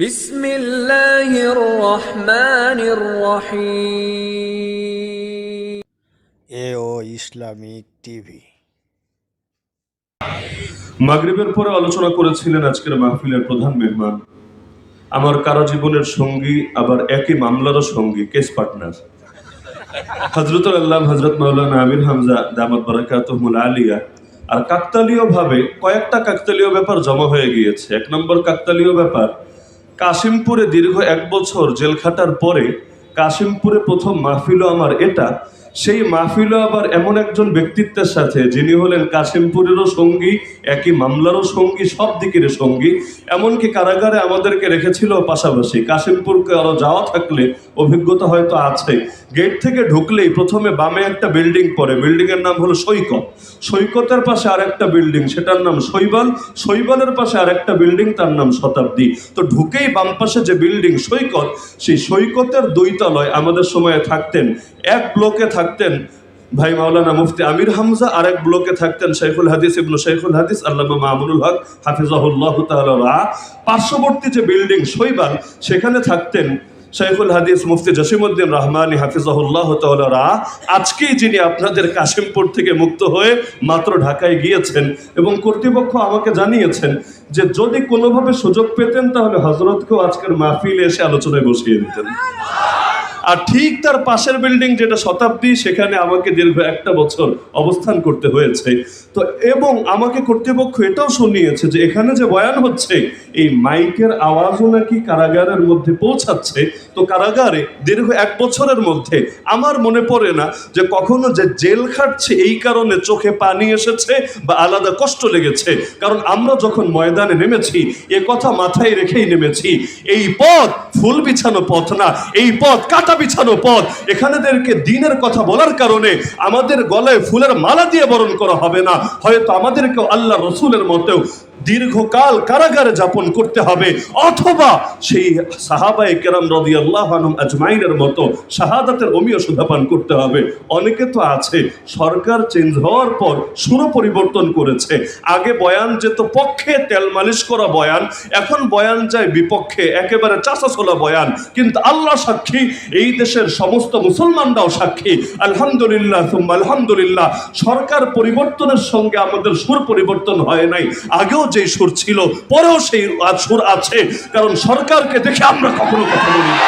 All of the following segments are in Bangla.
বিসমিল্লাহির রহমানির রহিম। এ ও মাগরিবের পরে আলোচনা করেছিলেন আজকের মাহফিলের প্রধান মেহমান। আমার কারও জীবনের সঙ্গী আবার একই মামলারও সঙ্গী কেস পার্টনার। হজরত আল্লাহ হজরত মাওলানা আমির হামজা দামত বারাকাতহমুল আলিয়া। আর কাকতালীয় ভাবে কয়েকটা কাকতালীয় ব্যাপার জমা হয়ে গিয়েছে। এক নম্বর কাকতালীয় ব্যাপার কাশিমপুরে দীর্ঘ এক বছর জেল খাটার পরে কাশিমপুরে প্রথম মাহফিলও আমার এটা। সেই মাহফিলও আবার এমন একজন ব্যক্তিত্বের সাথে, যিনি হলেন কাশিমপুরেরও সঙ্গী, একই মামলারও সঙ্গী, সব দিকের সঙ্গী। এমনকি কারাগারে আমাদেরকে রেখেছিল পাশাপাশি। কাশিমপুরকে আরও যাওয়া থাকলে অভিজ্ঞতা হয়তো আছে। গেট থেকে ঢুকলেই প্রথমে বামে একটা বিল্ডিং পড়ে। বিল্ডিং এর নাম হলো সৈকত। সৈকতের পাশে আর একটা বিল্ডিং, সেটার নাম শৈবাল। শৈবালের পাশে আর একটা বিল্ডিং, তার নাম শতাব্দী। তো ঢুকেই বাম পাশে যে বিল্ডিং সৈকত, সেই সৈকতের দুই তলায় আমাদের সময়ে থাকতেন এক ব্লকে থাকতেন। ভাই মাওলানা মুফতি আমির হামজা আর এক ব্লকে থাকতেন শেখুল হাদিস ইবনু শেখুল হাদিস, আল্লামা মামুনুল হক, হাফিজাহুল্লাহ তাআলা পার্শ্ববর্তী যে বিল্ডিং শৈবাল, সেখানে থাকতেন শেখুল হাদিস মুফতি জসিমুদ্দিন রহমানী, হাফিজাহুল্লাহ তাআলা আজকেই যিনি আপনাদের কাশিমপুর থেকে মুক্ত হয়ে মাত্র ঢাকায় গিয়েছেন এবং কর্তৃপক্ষ আমাকে জানিয়েছেন যে যদি কোনোভাবে সুযোগ পেতেন, তাহলে হজরতকেও আজকের মাহফিলে এসে আলোচনায় বসিয়ে দিতেন। আর ঠিক তার পাশের বিল্ডিং যেটা শতাব্দী, সেখানে আমাকে দীর্ঘ একটা বছর অবস্থান করতে হয়েছে। তো এবং আমাকে কর্তৃপক্ষ এটাও শুনিয়েছে যে এখানে যে বয়ান হচ্ছে, এই মাইকের আওয়াজও নাকি কারাগারের মধ্যে পৌঁছাচ্ছে। তো কারাগারে দীর্ঘ এক বছরের মধ্যে আমার মনে পড়ে না যে কখনো যে জেল খাটছে এই কারণে চোখে পানি এসেছে বা আলাদা কষ্ট লেগেছে। কারণ আমরা যখন ময়দানে নেমেছি, এ কথা মাথায় রেখেই নেমেছি, এই পথ ফুল বিছানো পথ না, এই পথ কাটা বিছানো পথ। এখানেদেরকে দিনের কথা বলার কারণে আমাদের গলায় ফুলের মালা দিয়ে বরণ করা হবে না। হয়তো আমাদেরকেও আল্লাহ রসুলের মতেও দীর্ঘকাল কারাগারে যাপন করতে হবে, অথবা সেই সাহাবায়ে কেরাম রদি আল্লাহ আজমাইনের মতো শাহাদাতের অমীয় সুধাপান করতে হবে। অনেকে তো আছে, সরকার চেঞ্জ হওয়ার পর সুর পরিবর্তন করেছে। আগে বয়ান যেত, পক্ষে তেল মালিশ করা বয়ান, এখন বয়ান যায় বিপক্ষে, একেবারে চাষাছোলা বয়ান। কিন্তু আল্লাহ সাক্ষী, এই দেশের সমস্ত মুসলমানরাও সাক্ষী। আলহামদুলিল্লাহ আলহামদুলিল্লাহ। সরকার পরিবর্তনের সঙ্গে আমাদের সুর পরিবর্তন হয় নাই। আগেও যে সুর ছিল, পরেও সেই সুর আছে কারণ সরকারকে দেখে আমরা কখনো কথা বলি না।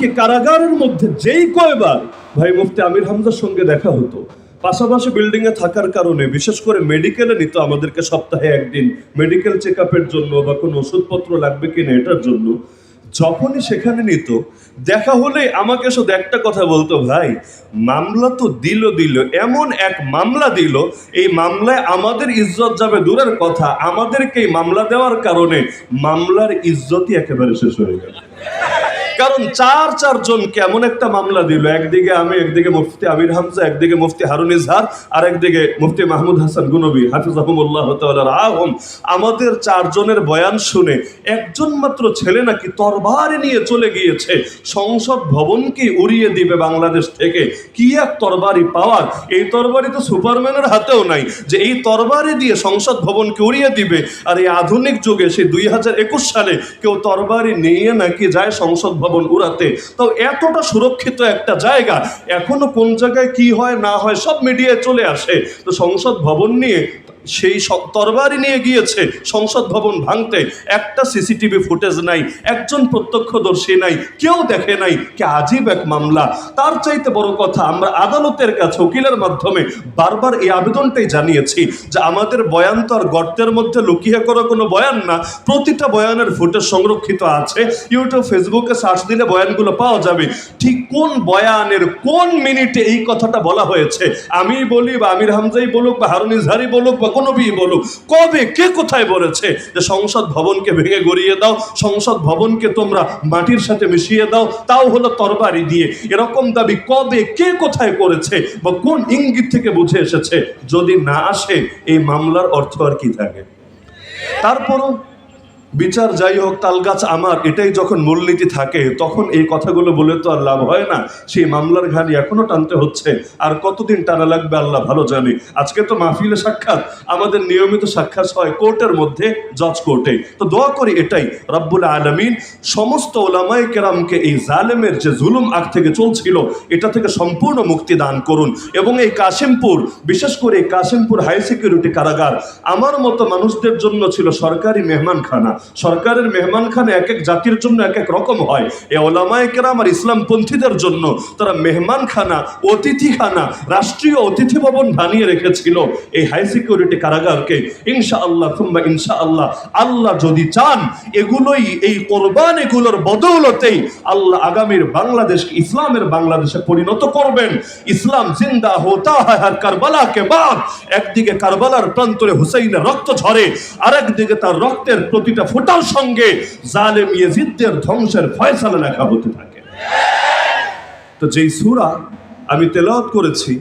এমনকি কারাগারের মধ্যে যেই কয়বার ভাই মুফতি আমির হামজার সঙ্গে দেখা হতো, পাশাপাশি বিল্ডিং এ থাকার কারণে, বিশেষ করে মেডিকেলে নিত আমাদেরকে সপ্তাহে একদিন। মেডিকেল চেক জন্য বা কোনো ওষুধপত্র লাগবে কিনা এটার জন্য। যখনই সেখানে নিত, দেখা হলে আমাকে শুধু একটা কথা বলতো, ভাই, মামলা তো দিল দিল, এমন এক মামলা দিল, এই মামলায় আমাদের ইজ্জত যাবে দূরের কথা, আমাদেরকে এই মামলা দেওয়ার কারণে মামলার ইজ্জতই একেবারে শেষ হয়ে গেল। কারণ চার চার জন কেমন একটা মামলা দিল। একদিকে আমি, একদিকে মুফতি আমির হামজা, একদিকে মুফতি হারুন ইজহার, আর একদিকে মুফতি মাহমুদ হাসান গুনবী। হাফিজাহুমুল্লাহ তাআলা আহম আমাদের চারজনের বয়ান শুনে একজন মাত্র ছেলে নাকি তরবারি নিয়ে চলে গিয়েছে। সংসদ ভবনকে উড়িয়ে দিবে বাংলাদেশ থেকে? কি এক তরবারি পাওয়ার? এই তরবারি তো সুপারম্যানের হাতেও নাই। যে এই তরবারি দিয়ে সংসদ ভবনকে উড়িয়ে দিবে? আর এই আধুনিক যুগে সেই দুই হাজার একুশ সালে কেউ তরবারি নিয়ে নাকি যায় সংসদ ভবন? উড়াতে। তো এতটা সুরক্ষিত একটা জায়গা, এখনও কোন জায়গায় কি হয় না হয় সব মিডিয়ায় চলে আসে। তো সংসদ ভবন নিয়ে সেই স- তরবারি নিয়ে গিয়েছে। সংসদ ভবন ভাঙতে একটা সিসিটিভি ফুটেজ নাই, একজন প্রত্যক্ষদর্শী নাই, কেউ দেখে নাই কে আজীব এক মামলা। তার চাইতে বড় কথা, আমরা আদালতের কাছে উকিলের মাধ্যমে বারবার এই আবেদনটাই জানিয়েছি যে আমাদের বয়ান তো আর গর্তের মধ্যে লুকিয়ে করা কোনো বয়ান না, প্রতিটা বয়ানের ফুটেজ সংরক্ষিত আছে। ইউটিউব, ফেসবুকে সার্চ দিলে বয়ানগুলো পাওয়া যাবে। ঠিক কোন বয়ানের কোন মিনিটে এই কথাটা বলা হয়েছে? আমি বলি বা আমির হামজাই বলুক বা হারুন ইজহারি বলুক বা কোনো বলো কবে কে কোথায় বলেছে যে সংসদ ভবনকে ভেঙে গড়িয়ে দাও, সংসদ ভবনকে তোমরা মাটির সাথে মিশিয়ে দাও, তাও হলো তরবারি দিয়ে। এরকম দাবি কবে কে কোথায় করেছে বা কোন ইঙ্গিত থেকে বুঝে এসেছে? যদি না আসে, এই মামলার অর্থ আর কি থাকে? তারপরও বিচার যাই হোক, তালগাছ আমার, এটাই যখন মূলনীতি থাকে, তখন এই কথাগুলো বলে তো আর লাভ হয় না। সেই মামলার ঘানি এখনও টানতে হচ্ছে, আর কতদিন টানা লাগবে আল্লাহ ভালো জানে। আজকে তো মাহফিলে সাক্ষাৎ, আমাদের নিয়মিত সাক্ষাৎ হয় কোর্টের মধ্যে, জজ কোর্টে তো দোয়া করি এটাই, রব্বুল আলমিন, সমস্ত ওলামাই কেরামকে এই জালেমের যে জুলুম আগ থেকে চলছিল, এটা থেকে সম্পূর্ণ মুক্তি দান করুন। এবং এই কাশিমপুর, বিশেষ করে কাশিমপুর হাই সিকিউরিটি কারাগার, আমার মতো মানুষদের জন্য ছিল সরকারি মেহমানখানা। সরকারের মেহমানখানা এক এক জাতির জন্য এক এক রকম হয়। এ ওলামায় কেরাম আর ইসলামপন্থীদের জন্য তারা মেহমানখানা, অতিথিখানা, রাষ্ট্রীয় অতিথি ভবন বানিয়ে রেখেছিল। এই হাই সিকিউরিটি কারাগারকে ইনশা আল্লাহ কিংবা ইনশা আল্লাহ আল্লাহ যদি চান, এগুলোই এই কোরবান এগুলোর বদৌলতেই আল্লাহ আগামীর বাংলাদেশ, ইসলামের বাংলাদেশে পরিণত করবেন। ইসলাম জিন্দা হোতা হয় আর কারবালা কে বাদ। একদিকে কারবালার প্রান্তরে হুসাইনের রক্ত ঝরে, আরেকদিকে তার রক্তের প্রতিটা ফোটার সঙ্গে জালেম ইয়েজিদদের ধ্বংসের ফয়সালা লেখা হতে থাকে। তো যেই সূরা আমি তেলাওয়াত করেছি,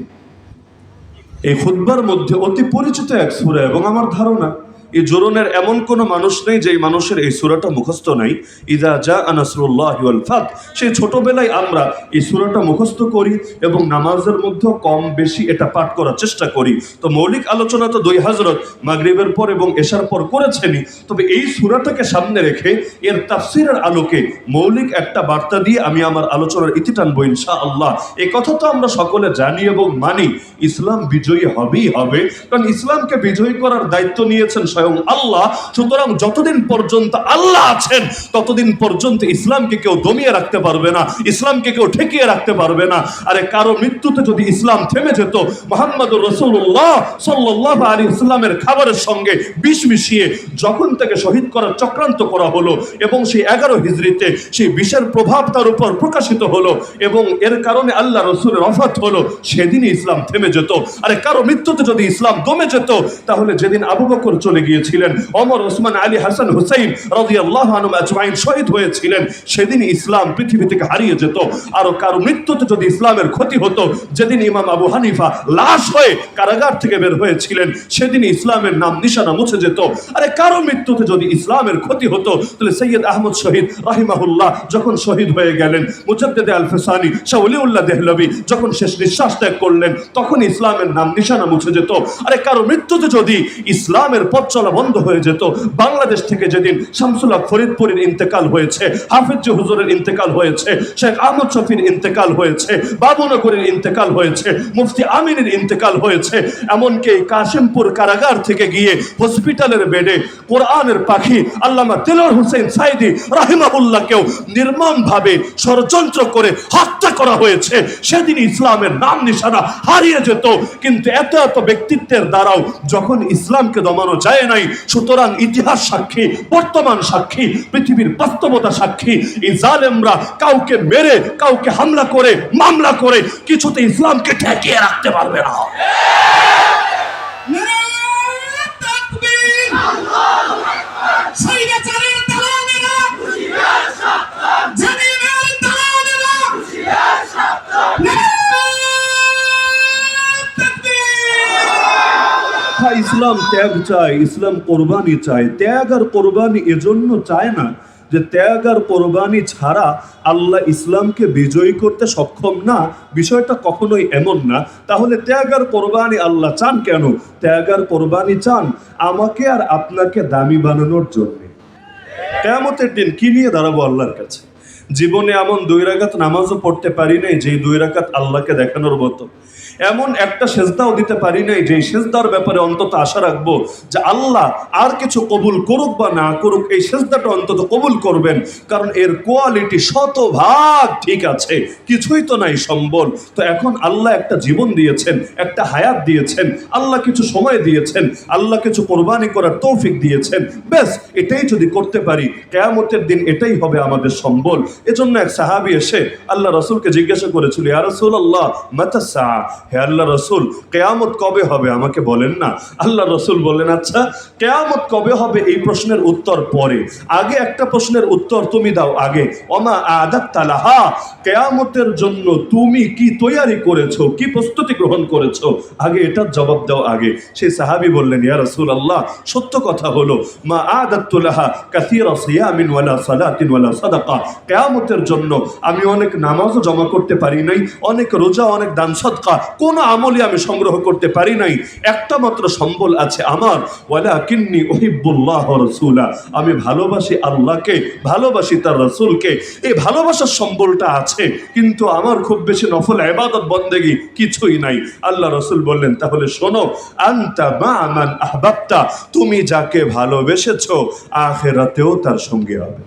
এই খুতবার মধ্যে অতি পরিচিত এক সূরা এবং আমার ধারণা এই জোরনের এমন কোনো মানুষ নেই যে এই মানুষের এই সূরাটা মুখস্থ নাই। ইদা যা আনাসরুল্লাহ ফাত সেই ছোটবেলায় আমরা এই সূরাটা মুখস্থ করি এবং নামাজের মধ্যে কম বেশি এটা পাঠ করার চেষ্টা করি। তো মৌলিক আলোচনা তো দুই হাজরত মাগরিবের পর এবং এশার পর করেছেনই। তবে এই সুরাটাকে সামনে রেখে এর তাফসিরের আলোকে মৌলিক একটা বার্তা দিয়ে আমি আমার আলোচনার ইতি টানবো ইনশা আল্লাহ এই কথা তো আমরা সকলে জানি এবং মানি, ইসলাম বিজয়ী হবেই হবে। কারণ ইসলামকে বিজয়ী করার দায়িত্ব নিয়েছেন স্বয়ং আল্লাহ। সুতরাং যতদিন পর্যন্ত আল্লাহ আছেন, ততদিন পর্যন্ত ইসলামকে কেউ দমিয়ে রাখতে পারবে না, ইসলামকে কেউ ঠেকিয়ে রাখতে পারবে না। আরে কারও মৃত্যুতে যদি ইসলাম থেমে যেত মোহাম্মদ রসুল্লাহ সাল্লাহ আলী ইসলামের খাবারের সঙ্গে বিষ মিশিয়ে যখন তাকে শহীদ করার চক্রান্ত করা হলো এবং সেই এগারো হিজড়িতে সেই বিষের প্রভাব তার উপর প্রকাশিত হলো এবং এর কারণে আল্লাহ রসুলের অফাত হলো, সেদিনই ইসলাম থেমে যেত। আরে কারও মৃত্যুতে যদি ইসলাম দমে যেত, তাহলে যেদিন আবু বকর চলে গিয়েছিলেন। অমর ওসমান আলী হাসান হুসাইন রাজি আল্লাহ আজমাইন শহীদ হয়েছিলেন। সেদিন ইসলাম পৃথিবী থেকে হারিয়ে যেত। আরও কারও মৃত্যুতে যদি ইসলামের ক্ষতি হতো, যেদিন ইমাম আবু হানিফা লাশ হয়ে কারাগার থেকে বের হয়েছিলেন, সেদিন ইসলামের নাম নিশানা মুছে যেত। আরে কারও মৃত্যুতে যদি ইসলামের ক্ষতি হতো, তাহলে সৈয়দ আহমদ শহীদ রাহিমাহুল্লাহ যখন শহীদ হয়ে গেলেন, মুজদ্দেদে আল ফেসানি শাহ উলিউল্লাহ দেহলবি যখন শেষ নিঃশ্বাস ত্যাগ করলেন, তখন ইসলামের নাম নিশানা মুছে যেত। আরে কারও মৃত্যুতে যদি ইসলামের পথ চলা বন্ধ হয়ে যেত। বাংলাদেশ থেকে যেদিন শামসুল্লাহ ফরিদপুরের ইন্তেকাল হয়েছে, হাফিজ হুজুরের ইন্তেকাল হয়েছে, শেখ আহমদ শফির ইন্তেকাল হয়েছে, বাবুনগরের ইন্তেকাল হয়েছে, মুফতি আমিনের ইন্তেকাল হয়েছে, এমনকি কাশিমপুর কারাগার থেকে গিয়ে হসপিটালের বেডে কোরআনের পাখি আল্লামা দিলর হোসেন সাইদি রাহিমাহুল্লাহকেও নির্মমভাবে ষড়যন্ত্র করে হত্যা করা হয়েছে। সেদিন ইসলামের নাম নিশানা হারিয়ে যেত, কিন্তু এত এত ব্যক্তিত্বের দ্বারাও যখন ইসলামকে দমানো যায় নাই। সুতরাং ইতিহাস সাক্ষী, বর্তমান সাক্ষী, পৃথিবীর বাস্তবতা সাক্ষী। এই জালেমরা কাউকে মেরে, কাউকে হামলা করে, মামলা করে কিছুতে ইসলামকে ঠেকিয়ে রাখতে পারবে না। ইসলাম ত্যাগ চায়, ইসলাম কোরবানি চায়। ত্যাগ আর কোরবানি এজন্য চায় না যে ত্যাগ আর কোরবানি ছাড়া আল্লাহ ইসলামকে বিজয়ী করতে সক্ষম না। বিষয়টা কখনোই এমন না। তাহলে ত্যাগ আর কোরবানি আল্লাহ চান কেন? ত্যাগ আর কোরবানি চান আমাকে আর আপনাকে দামি বানানোর জন্য। কেয়ামতের দিন কি নিয়ে দাঁড়াবো আল্লাহর কাছে? জীবনে এমন দুই রাকাত নামাজও পড়তে পারি নাই, যেই দুই রাকাত আল্লাহকে দেখানোর মতো। এমন একটা সেজদাও দিতে পারি নাই যে সেজদার ব্যাপারে অন্তত আশা রাখব যে আল্লাহ আর কিছু কবুল করুক বা না করুক, এই সেজদাটা অন্তত কবুল করবেন, কারণ এর কোয়ালিটি শতভাগ ঠিক আছে, কিছুই তো নাই সম্বল। তো এখন আল্লাহ একটা জীবন দিয়েছেন, একটা হায়াত দিয়েছেন, আল্লাহ কিছু সময় দিয়েছেন, আল্লাহ কিছু কোরবানি করার তৌফিক দিয়েছেন, ব্যাস, এটাই যদি করতে পারি, কেয়ামতের দিন এটাই হবে আমাদের সম্বল। এজন্য এক সাহাবি এসে আল্লাহ রসুলকে জিজ্ঞাসা করেছিল, ইয়া রসুল আল্লাহ মাতাসা হে আল্লাহ রসুল, কেয়ামত কবে হবে? আমাকে বলেন না। আল্লাহ রসুল বললেন আচ্ছা কেয়ামত কবে হবে? এই প্রশ্নের উত্তর পরে। আগে একটা প্রশ্নের উত্তর তুমি দাও আগে। অমা আদাত তালাহা কেয়ামতের জন্য তুমি কি তৈয়ারি করেছ? কি প্রস্তুতি গ্রহণ করেছ? আগে এটার জবাব দাও আগে। সেই সাহাবি বললেন, ইয়া রসুল আল্লাহ সত্য কথা হলো, মা আদাতুল্লাহা কাসিরা সিয়ামিন ওয়ালা সালাতিন ওয়ালা সাদাকা। কেয়ামতের জন্য আমি অনেক নামাজও জমা করতে পারি নাই, অনেক রোজা, অনেক দান সদকা কোনো আমলই আমি সংগ্রহ করতে পারি নাই। একটা মাত্র সম্বল আছে আমার ওয়ালা কিন্নি ওহিবুল্লাহ রসুলা। আমি ভালোবাসি আল্লাহকে, ভালোবাসি তার রসুলকে। এই ভালোবাসার সম্বলটা আছে, কিন্তু আমার খুব বেশি নফল এবাদত বন্দেগি কিছুই নাই। আল্লাহ রসুল বললেন, তাহলে শোনো, আন্তা মা আমান আহবাবতা, তুমি যাকে ভালোবেসেছো, আখেরাতেও তার সঙ্গে হবে।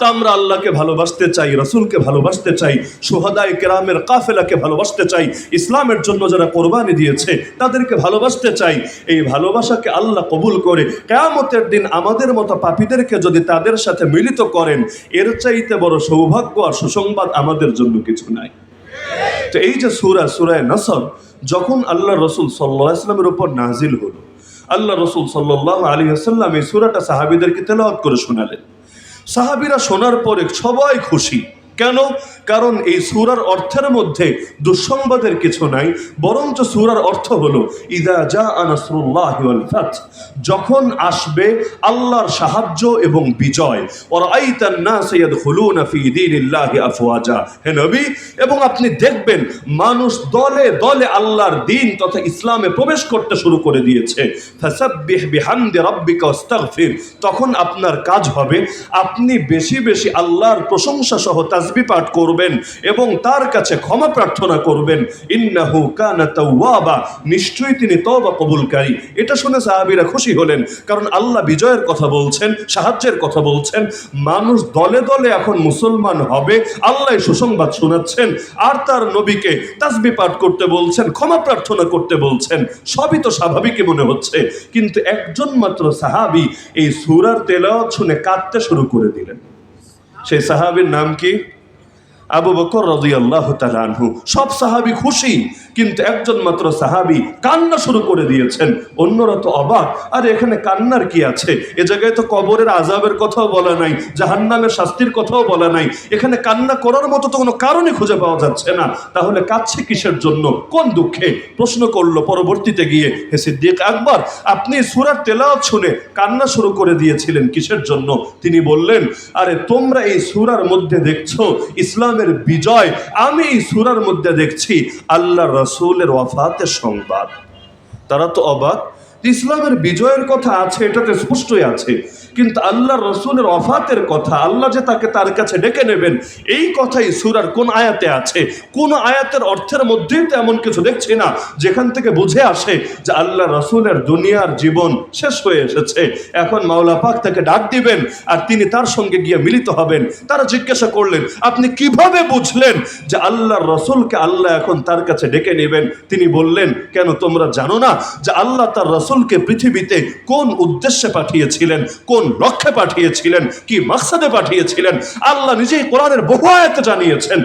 তা আমরা আল্লাহকে ভালোবাসতে চাই, রসুলকে ভালোবাসতে চাই সোহাদাই কেরামের কাফেলাকে ভালোবাসতে চাই, ইসলামের জন্য যারা কোরবানি দিয়েছে তাদেরকে ভালোবাসতে চাই। এই ভালোবাসাকে আল্লাহ কবুল করে। কেয়ামতের দিন আমাদের মতো পাপীদেরকে যদি তাদের সাথে মিলিত করেন, এর চাইতে বড় সৌভাগ্য আর সুসংবাদ আমাদের জন্য কিছু নাই। তো এই যে সুরা সুরায় নসর, যখন আল্লাহ রসুল সাল্লাহ ইসলামের উপর নাজিল হলো, আল্লাহ রসুল সাল্লাহ আলী আসাল্লাম এই সুরাটা সাহাবিদেরকে তেলাওয়াত করে শোনালেন। সাহাবিরা শোনার পরে সবাই খুশি। কেন? কারণ এই সুরার অর্থের মধ্যে দুঃসংবাদের কিছু নাই, বরঞ্চ সুরার অর্থ হলো, ইদা জা আনাসরুল্লাহ যখন আসবে আল্লাহর সাহায্য এবং বিজয়। ওর আইতান না সৈয়দ হুলুনা আফওয়াজা হে নবী, এবং আপনি দেখবেন মানুষ দলে দলে আল্লাহর দিন তথা ইসলামে প্রবেশ করতে শুরু করে দিয়েছে। তখন আপনার কাজ হবে আপনি বেশি বেশি আল্লাহর প্রশংসা সহ তাসবি পাঠ করবেন এবং তার কাছে ক্ষমা প্রার্থনা করবেন। ইন্নাহু কানা তাওয়াবা। নিশ্চয়ই তিনি তওবা কবুলকারী। এটা শুনে সাহাবীরা খুশি হলেন, কারণ আল্লাহ বিজয়ের কথা বলছেন, সাহায্যের কথা বলছেন। মানুষ দলে দলে এখন মুসলমান হবে, আল্লাহ সুসংবাদ শোনাচ্ছেন, আর তার নবীকে তাসবি পাঠ করতে বলছেন, ক্ষমা প্রার্থনা করতে বলছেন। সবই তো স্বাভাবিকই মনে হচ্ছে। কিন্তু একজন মাত্র সাহাবী এই সুরার তেলাওয়াত শুনে কাঁদতে শুরু করে দিলেন। সেই সাহাবীর নাম কি? আবু বকর রদিয়াল্লাহ আনহু, সব সাহাবি খুশি, কিন্তু একজন মাত্র সাহাবি কান্না শুরু করে দিয়েছেন। অন্যরা তো অবাক, আর এখানে কান্নার কি আছে? এ জায়গায় তো কবরের আজাবের কথাও বলা নাই, জাহান্নামের শাস্তির কথাও বলা নাই। এখানে কান্না করার মতো তো কোনো কারণই খুঁজে পাওয়া যাচ্ছে না। তাহলে কাচ্ছে কিসের জন্য? কোন দুঃখে? প্রশ্ন করল পরবর্তীতে গিয়ে হে সিদ্দিক আকবর, আপনি সুরার তেলাওয়াত শুনে কান্না শুরু করে দিয়েছিলেন কিসের জন্য? তিনি বললেন, আরে তোমরা এই সুরার মধ্যে দেখছ ইসলামের বিজয় আমি এই সুরার মধ্যে দেখছি আল্লাহ রসুলের ওয়াফাতের সংবাদ। তারা তো অবাক ইসলামের বিজয়ের কথা আছে, এটাতে স্পষ্টই আছে। কিন্তু আল্লাহ রসুলের অফাতের কথা, আল্লাহ যে তাকে তার কাছে ডেকে নেবেন, এই কথাই সুরার কোন আয়াতে আছে। কোন আয়াতের অর্থের মধ্যেই তো এমন কিছু দেখছি না, যেখান থেকে বুঝে আসে যে আল্লাহ রসুলের দুনিয়ার জীবন শেষ হয়ে এসেছে। এখন মাওলা পাক তাকে ডাক দিবেন, আর তিনি তার সঙ্গে গিয়ে মিলিত হবেন। তারা জিজ্ঞাসা করলেন, আপনি কীভাবে বুঝলেন যে আল্লাহ রসুলকে আল্লাহ এখন তার কাছে ডেকে নেবেন? তিনি বললেন, কেন তোমরা জানো না যে আল্লাহ তার রসুলকে পৃথিবীতে কোন উদ্দেশ্যে পাঠিয়েছিলেন, কোন লক্ষ্যে পাঠিয়েছিলেন, কি মাকসাদে পাঠিয়েছিলেন, আল্লাহ নিজেই কোরআনের বহু আয়াতে জানিয়েছেন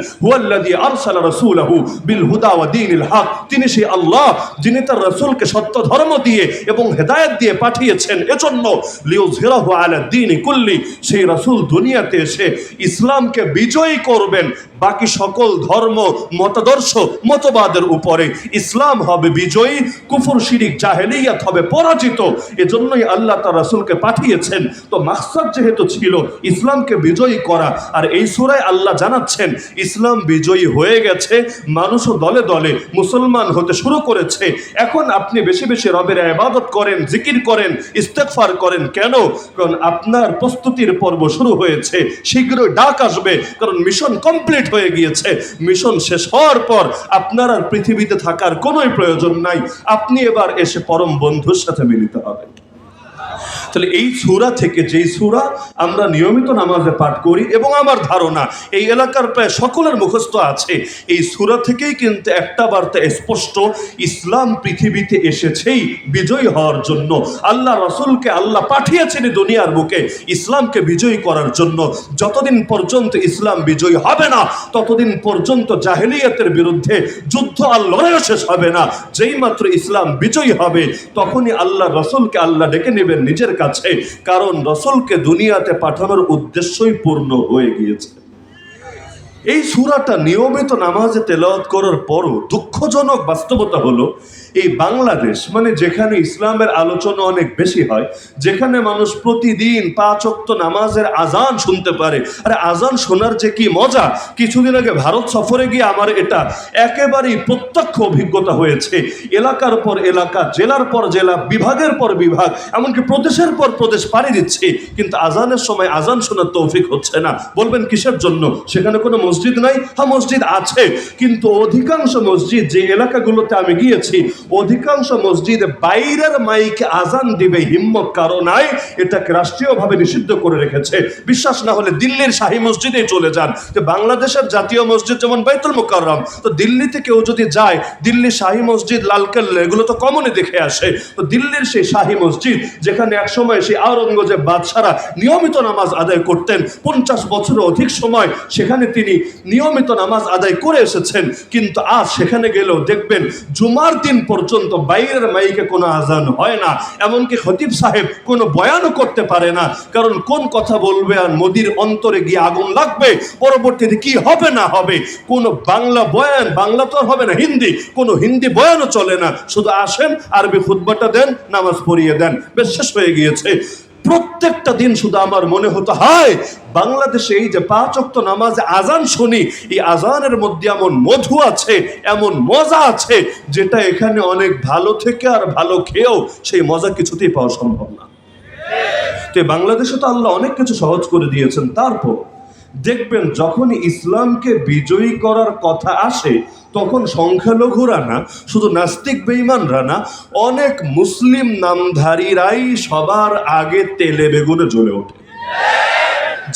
তিনি সেই আল্লাহ যিনি তার রাসূলকে সত্য ধর্ম দিয়ে এবং হেদায়েত দিয়ে পাঠিয়েছেন। এজন্য লিউযহিরাহু আলা দীনি কুল্লি, সেই রাসূল দুনিয়াতে এসে ইসলামকে বিজয়ী করবেন। বাকি সকল ধর্ম, মতাদর্শ, মতবাদের উপরে ইসলাম হবে বিজয়ী। কুফুর, শিরিক, জাহেলিয়াত হবে পরাজিত। এজন্যই আল্লাহ তার রাসূলকে পাঠিয়েছেন। তো মাকসাদ যেহেতু ছিল, ইসলামকে বিজয়ী করা। আর এই সুরায় আল্লাহ জানাচ্ছেন, ইসলাম বিজয়ী হয়ে গেছে, মানুষও দলে দলে মুসলমান হতে শুরু করেছে। এখন আপনি বেশি বেশি রবের ইবাদত করেন, জিকির করেন, ইস্তেগফার করেন। কেন? কারণ আপনার প্রস্তুতির পর্ব শুরু হয়েছে। শীঘ্রই ডাক আসবে। কারণ মিশন কমপ্লিট হয়ে গিয়েছে। মিশন শেষ হওয়ার পর আপনার আর পৃথিবীতে থাকার কোনোই প্রয়োজন নাই। আপনি এবার এসে পরম বন্ধুর সাথে মিলিত হবেন তাহলে এই সুরা থেকে যেই সুরা আমরা নিয়মিত নামাজে পাঠ করি এবং আমার ধারণা এই এলাকার প্রায় সকলের মুখস্থ আছে, এই সুরা থেকেই কিন্তু একটা বার্তা স্পষ্ট, ইসলাম পৃথিবীতে এসেছেই বিজয়ী হওয়ার জন্য। আল্লাহ রসুলকে আল্লাহ পাঠিয়েছেন দুনিয়ার বুকে ইসলামকে বিজয়ী করার জন্য। যতদিন পর্যন্ত ইসলাম বিজয়ী হবে না, ততদিন পর্যন্ত জাহেলিয়াতের বিরুদ্ধে যুদ্ধ আর লড়াইও শেষ হবে না। যেই মাত্র ইসলাম বিজয়ী হবে, তখনই আল্লাহ রসুলকে আল্লাহ ডেকে নেবেন নিজের কাছে। কারণ রসুলকে দুনিয়াতে পাঠানোর উদ্দেশ্যই পূর্ণ হয়ে গিয়েছে। এই সুরাটা নিয়মিত নামাজে তেলাওয়াত করার পরও দুঃখজনক বাস্তবতা হলো এই বাংলাদেশ মানে যেখানে ইসলামের আলোচনা অনেক বেশি হয়, যেখানে মানুষ প্রতিদিন পাঁচ অক্ত নামাজের আজান শুনতে পারে। আরে আজান শোনার যে কি মজা? কিছুদিন আগে ভারত সফরে গিয়ে আমার এটা একেবারেই প্রত্যক্ষ অভিজ্ঞতা হয়েছে। এলাকার পর এলাকা, জেলার পর জেলা, বিভাগের পর বিভাগ, এমনকি প্রদেশের পর প্রদেশ পাড়ি দিচ্ছে। কিন্তু আজানের সময় আজান শোনার তৌফিক হচ্ছে না। বলবেন কিসের জন্য? সেখানে কোনো মসজিদ নাই? হ্যাঁ মসজিদ আছে। কিন্তু অধিকাংশ মসজিদ যে এলাকাগুলোতে আমি গিয়েছি অধিকাংশ মসজিদে বাইরের মাইকে আজান দিবে হিম্মত কারও নাই, এটাকে রাষ্ট্রীয়ভাবে নিষিদ্ধ করে রেখেছে। বিশ্বাস না হলে দিল্লির শাহী মসজিদে চলে যান। যে বাংলাদেশের জাতীয় মসজিদ যেমন বাইতুল মোকাররম, তো দিল্লিতে কেউ যদি যায়, দিল্লি শাহী মসজিদ, লালকেল্লা, এগুলো তো কমনে দেখে আসে। তো দিল্লির সেই শাহী মসজিদ, যেখানে একসময় সেই আওরঙ্গজেব বাদশারা নিয়মিত নামাজ আদায় করতেন, পঞ্চাশ বছরের অধিক সময় সেখানে তিনি নিয়মিত নামাজ আদায় করে এসেছেন। কিন্তু আজ সেখানে গেলেও দেখবেন, জুমার দিন পর্যন্ত বাইরের মাইকে কোনো আজান হয় না। এমনকি খতিব সাহেব কোনো বয়ানও করতে পারে না। কারণ কোন কথা বলবে আর মোদির অন্তরে গিয়ে আগুন লাগবে? পরবর্তীতে কি হবে না হবে? কোনো বাংলা বয়ান, বাংলা তো হবে না, হিন্দি। কোনো হিন্দি বয়ানও চলে না। শুধু আসেন, আরবি ফুটবলটা দেন, নামাজ পড়িয়ে দেন। বেশ, শেষ হয়ে গিয়েছে। প্রত্যেকটা দিন শুধু আমার মনে হতো, হায়, বাংলাদেশে এই যে পাঁচ অক্ত নামাজে আজান শুনি, এই আজানের মধ্যে এমন মধু আছে, এমন মজা আছে, যেটা এখানে অনেক ভালো থেকে আর ভালো খেয়েও সেই মজা কিছুতেই পাওয়া সম্ভব না। তো বাংলাদেশে তো আল্লাহ অনেক কিছু সহজ করে দিয়েছেন। তারপর দেখবেন যখন ইসলামকে বিজয়ী করার কথা আসে তখন সংখ্যালঘুরা না, শুধু নাস্তিক বেইমানরা না, অনেক মুসলিম নামধারীরাই সবার আগে তেলে বেগুনে জ্বলে ওঠে।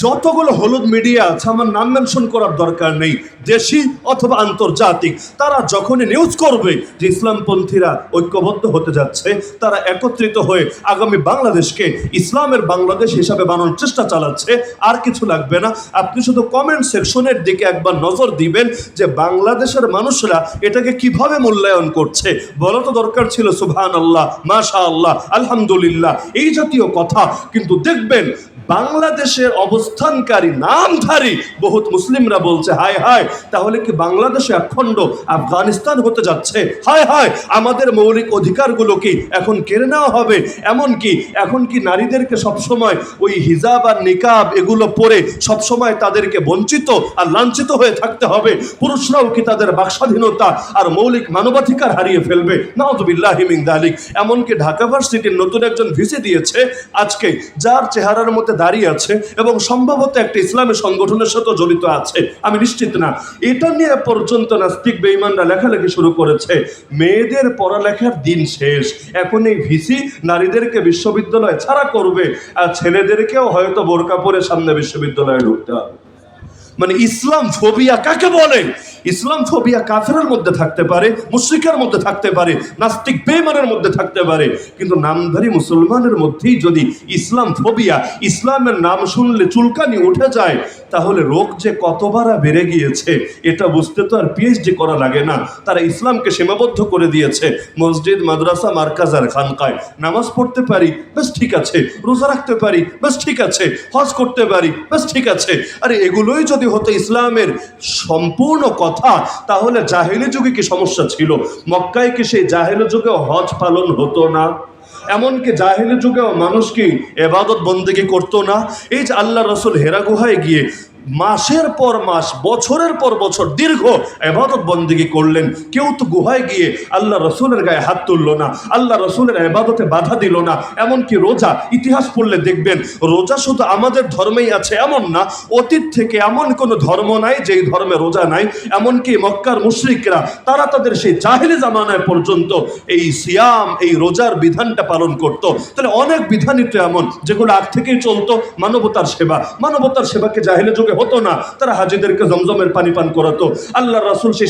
যতগুলো হলুদ মিডিয়া আছে, আমার নাম মেনশন করার দরকার নেই, দেশি অথবা আন্তর্জাতিক, তারা যখনই নিউজ করবে যে ইসলামপন্থীরা ঐক্যবদ্ধ হতে যাচ্ছে, তারা একত্রিত হয়ে আগামী বাংলাদেশকে ইসলামের বাংলাদেশ হিসাবে বানানোর চেষ্টা চালাচ্ছে, আর কিছু লাগবে না। আপনি শুধু কমেন্ট সেকশনের দিকে একবার নজর দিবেন যে বাংলাদেশের মানুষরা এটাকে কীভাবে মূল্যায়ন করছে। বলা তো দরকার ছিল সুবহান আল্লাহ মাশা আল্লাহ আলহামদুলিল্লাহ, এই জাতীয় কথা। কিন্তু দেখবেন, বাংলাদেশের অবস্থানকারী নামধারী বহুত মুসলিমরা বলছে, হায় হায়, তাহলে কি বাংলাদেশে অখণ্ড আফগানিস্তান হতে যাচ্ছে? হায় হায়, আমাদের মৌলিক অধিকারগুলো কি এখন কেড়ে নেওয়া হবে? এমন কি, এখন কি নারীদেরকে সবসময় ওই হিজাব আর নিকাব এগুলো পরে সবসময় তাদেরকে বঞ্চিত আর লাঞ্ছিত হয়ে থাকতে হবে? পুরুষরাও কি তাদের বাকস্বাধীনতা আর মৌলিক মানবাধিকার হারিয়ে ফেলবে? নাউজুবিল্লাহ মিন দালিক। এমনকি ঢাকা ভার্সিটির নতুন একজন ভিসি দিয়েছে, আজকে যার চেহারার মধ্যে দাঁড়িয়ে আছে এবং সম্ভবত একটা ইসলামী সংগঠনের সাথে জড়িত আছে। আমি নিশ্চিত না। এটা নিয়ে পর্যন্ত নাস্তিক বেঈমানরা লেখালেখি শুরু করেছে। মেয়েদের পড়ালেখার দিন শেষ। এখন এই ভিসি নারীদেরকে বিশ্ববিদ্যালয় ছাড়া করবে আর ছেলেদেরকেও হয়তো বোরকা পরে সামনে বিশ্ববিদ্যালয়ে ঢুকতে হবে। মানে ইসলাম ফোবিয়া কাকে বলে? ইসলাম ফোবিয়া কাফেরের মধ্যে থাকতে পারে, মুশ্রিকের মধ্যে থাকতে পারে, নাস্তিক বেমানের মধ্যে থাকতে পারে। কিন্তু নামধারী মুসলমানের মধ্যেই যদি ইসলাম ফোবিয়া, ইসলামের নাম শুনলে চুলকানি উঠে যায়, তাহলে রোগ যে কতবার বেড়ে গিয়েছে, এটা বুঝতে তো আর পিএইচডি করা লাগে না। তারা ইসলামকে সীমাবদ্ধ করে দিয়েছে। মসজিদ, মাদ্রাসা, মার্কাজ আর খানকায়। নামাজ পড়তে পারি, বেশ ঠিক আছে। রোজা রাখতে পারি, বেশ ঠিক আছে। হজ করতে পারি, বেশ ঠিক আছে। আরে এগুলোই যদি হতো ইসলামের সম্পূর্ণ কথা তাহলে জাহেলি যুগে কি সমস্যা ছিল? মক্কায় কি সেই জাহেলি যুগে হজ পালন হতো না? এমনকি জাহেলি যুগেও মানুষ কি এবাদত বন্দেগি করতো না? এই যে আল্লাহ রসুল হেরা গুহায় গিয়ে মাসের পর মাস, বছরের পর বছর দীর্ঘ এবাদত বন্দিগি করলেন। কেউ তো গুহায় গিয়ে আল্লাহ রসুলের গায়ে হাত তুললো না, আল্লাহ রসুলের এবাদতে বাধা দিল না, এমনকি রোজা, ইতিহাস পড়লে দেখবেন, রোজা শুধু আমাদের ধর্মেই আছে এমন না, অতীত থেকে এমন কোনো ধর্ম নাই যেই ধর্মে রোজা নাই, এমনকি মক্কার মুশরিকরা, তারা তাদের সেই জাহিলি জামানায় পর্যন্ত এই সিয়াম, এই রোজার বিধানটা পালন করত। তাহলে অনেক বিধানই তো এমন, যেগুলো আগ থেকেই চলতো, মানবতার সেবা। মানবতার সেবাকে জাহিলে যুগে হতো না তারা হাজিদেরকে জমজমের পানি পান করাতো। আল্লাহ রাসুল সেই